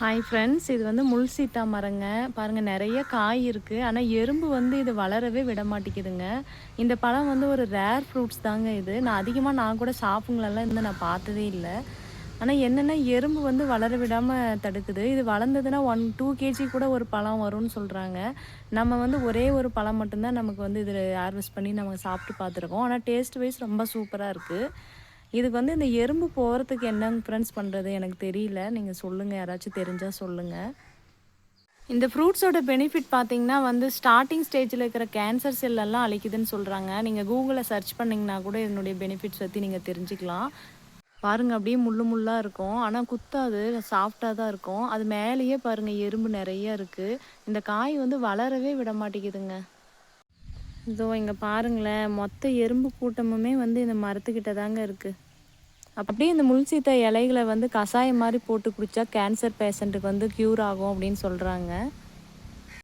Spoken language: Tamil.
ஹாய் ஃப்ரெண்ட்ஸ் இது வந்து முள் சீத்தா மரங்க. பாருங்கள் நிறைய காய் இருக்குது ஆனால் எறும்பு வந்து இது வளரவே விட மாட்டேங்குதுங்க. இந்த பழம் வந்து ஒரு ரேர் ஃப்ரூட்ஸ் தாங்க இது. நான் அதிகமாக நான் கூட ஷாப்புங்களெல்லாம் இருந்து நான் பார்த்ததே இல்லை. ஆனால் என்னென்னா எறும்பு வந்து வளர விடாமல் தடுக்குது. இது வளர்ந்ததுன்னா ஒன் டூ கேஜி கூட ஒரு பழம் வரும்னு சொல்கிறாங்க நம்ம வந்து ஒரே ஒரு பழம் மட்டும்தான் நமக்கு வந்து இதில் ஹார்வெஸ்ட் பண்ணி நம்ம சாப்பிட்டு பார்த்துருக்கோம். ஆனால் டேஸ்ட் வைஸ் ரொம்ப சூப்பராக இருக்குது இதுக்கு வந்து இந்த எறும்பு போகிறதுக்கு என்னங்க ஃப்ரெண்ட்ஸ் பண்ணுறது எனக்கு தெரியல. நீங்கள் சொல்லுங்கள் யாராச்சும் தெரிஞ்சால் சொல்லுங்கள் இந்த ஃப்ரூட்ஸோட பெனிஃபிட் பார்த்தீங்கன்னா வந்து ஸ்டார்டிங் ஸ்டேஜில் இருக்கிற கேன்சர் செல்லெல்லாம் அழிக்குதுன்னு சொல்கிறாங்க நீங்கள் கூகுளில் சர்ச் பண்ணிங்கன்னா கூட இதனுடைய பெனிஃபிட்ஸ் பற்றி நீங்கள் தெரிஞ்சுக்கலாம். பாருங்கள் அப்படியே முள்ளு முள்ளாக இருக்கும். ஆனால் குத்தாது சாஃப்டாக தான் இருக்கும். அது மேலேயே பாருங்கள் எறும்பு நிறைய இருக்குது இந்த காய் வந்து வளரவே விட மாட்டேங்குதுங்க. இதோ இங்கே பாருங்களேன் மொத்த எறும்பு கூட்டமுமே வந்து இந்த மரத்துக்கிட்ட தாங்க இருக்குது அப்படியே இந்த முள்சீத்த இலைகளை வந்து கஷாயம் மாதிரி போட்டு குடித்தா கேன்சர் பேஷண்ட்டுக்கு வந்து க்யூர் ஆகும் அப்படின்னு சொல்கிறாங்க